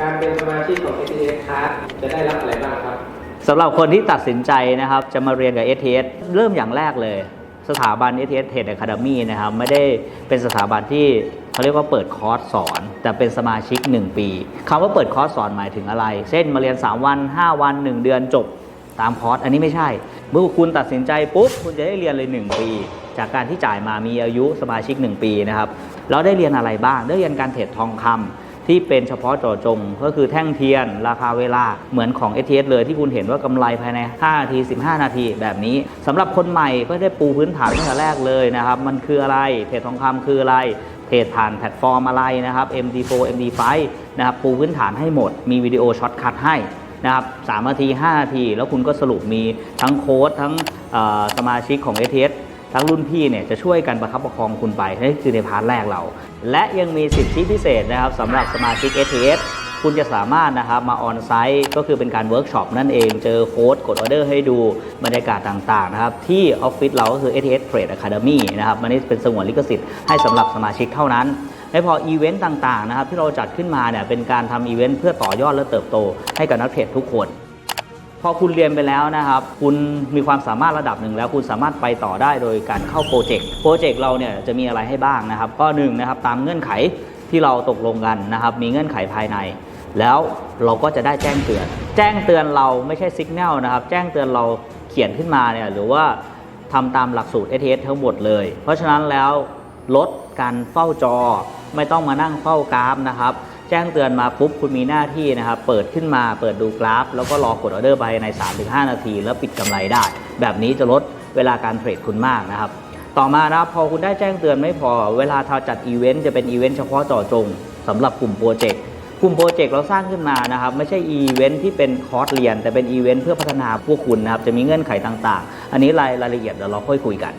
การเป็นสมาชิกของ ATS Card จะได้รับอะไรบ้างครับ สำหรับคนที่ตัดสินใจนะครับ จะมาเรียนกับ ATS เริ่มอย่างแรกเลย สถาบัน ATS Trade Academy นะครับ ไม่ได้เป็นสถาบันที่เขาเรียกว่าเปิดคอร์สสอน แต่เป็นสมาชิก 1 ปีคำว่าเปิดคอร์สสอนหมายถึงอะไร เช่นมาเรียน 3 วัน 5 วัน 1 เดือนจบตามคอร์สอันนี้ไม่ใช่ เมื่อคุณตัดสินใจปุ๊บคุณจะได้เรียนเลย 1 ปี จากการที่จ่ายมามีอายุสมาชิก 1 ปีนะครับแล้วได้เรียนอะไรบ้างได้เรียนการเทรดทองคำ ที่เป็นเฉพาะเจาะจง ก็คือแท่งเทียน ราคาเวลาเหมือนของ ATS เลยที่คุณเห็นว่ากำไรภายใน 5 นาที 15 นาทีแบบนี้สำหรับคนใหม่ก็ได้ปูพื้นฐานตั้งแต่แรกเลยนะครับ มันคืออะไรเทรดทองคำคืออะไรเทรดผ่านแพลตฟอร์มอะไรนะครับ MD4 MD5 นะครับปูพื้นฐานให้หมด มีวิดีโอช็อตคัทให้นะครับ3นาที 5 นาที แล้วคุณก็สรุปมีทั้งโค้ดทั้งสมาชิกของ ATS ทั้งรุ่นพี่เนี่ยจะช่วยกันประคับประคองคุณไปนั่คือในพาร์ทแรกเรา และยังมีสิทธิพิเศษนะครับสำหรับสมาชิก ATS คุณจะสามารถนะครับมาออนไซต์ก็คือเป็นการเวิร์กช็อปนั่นเอง เจอโค้ดกดออเดอร์ให้ดูบรรยากาศต่างๆนะครับที่ออฟฟิศเราก็คือ ATS Trade Academy นะครับมันนี่เป็นสงวนลิขสิทธิ์ให้สำหรับสมาชิกเท่านั้นไม่พออีเวนต์ต่างๆนะครับที่เราจัดขึ้นมาเนี่ยเป็นการทำอีเวนต์เพื่อต่อยอดและเติบโตให้กับนักเทรดทุกคน พอคุณเรียนไปแล้วนะครับ คุณมีความสามารถระดับหนึ่งแล้ว คุณสามารถไปต่อได้โดยการเข้าโปรเจกต์โปรเจกต์เราเนี่ยจะมีอะไรให้บ้างนะครับก็หนึ่งนะครับตามเงื่อนไขที่เราตกลงกันนะครับ มีเงื่อนไขภายใน แล้วเราก็จะได้แจ้งเตือน แจ้งเตือนเราไม่ใช่สัญญาณนะครับ แจ้งเตือนเราเขียนขึ้นมาเนี่ยหรือว่าทำตามหลักสูตร ATS ทั้งหมดเลย เพราะฉะนั้นแล้วลดการเฝ้าจอไม่ต้องมานั่งเฝ้ากราฟนะครับ จ้งเตือนมาปุ๊บคุณมีหน้าที่นะครับเปิดขึ้นมาเปิดดูกราฟ แล้วก็รอกดออเดอร์ไปใน 3-5 นาที แล้วปิดกำไรได้ แบบนี้จะลดเวลาการเทรดคุณมากนะครับ ต่อมานะครับพอคุณได้แจ้งเตือนไม่พอเวลาเราจัดอีเวนต์จะเป็นอีเวนต์เฉพาะเจาะจงสำหรับกลุ่มโปรเจกต์กลุ่มโปรเจกต์เราสร้างขึ้นมานะครับไม่ใช่อีเวนต์ที่เป็นคอร์สเรียน แต่เป็นอีเวนต์เพื่อพัฒนาพวกคุณนะครับจะมีเงื่อนไขต่างๆ อันนี้รายรายละเอียดเดี๋ยวเราค่อยคุยกัน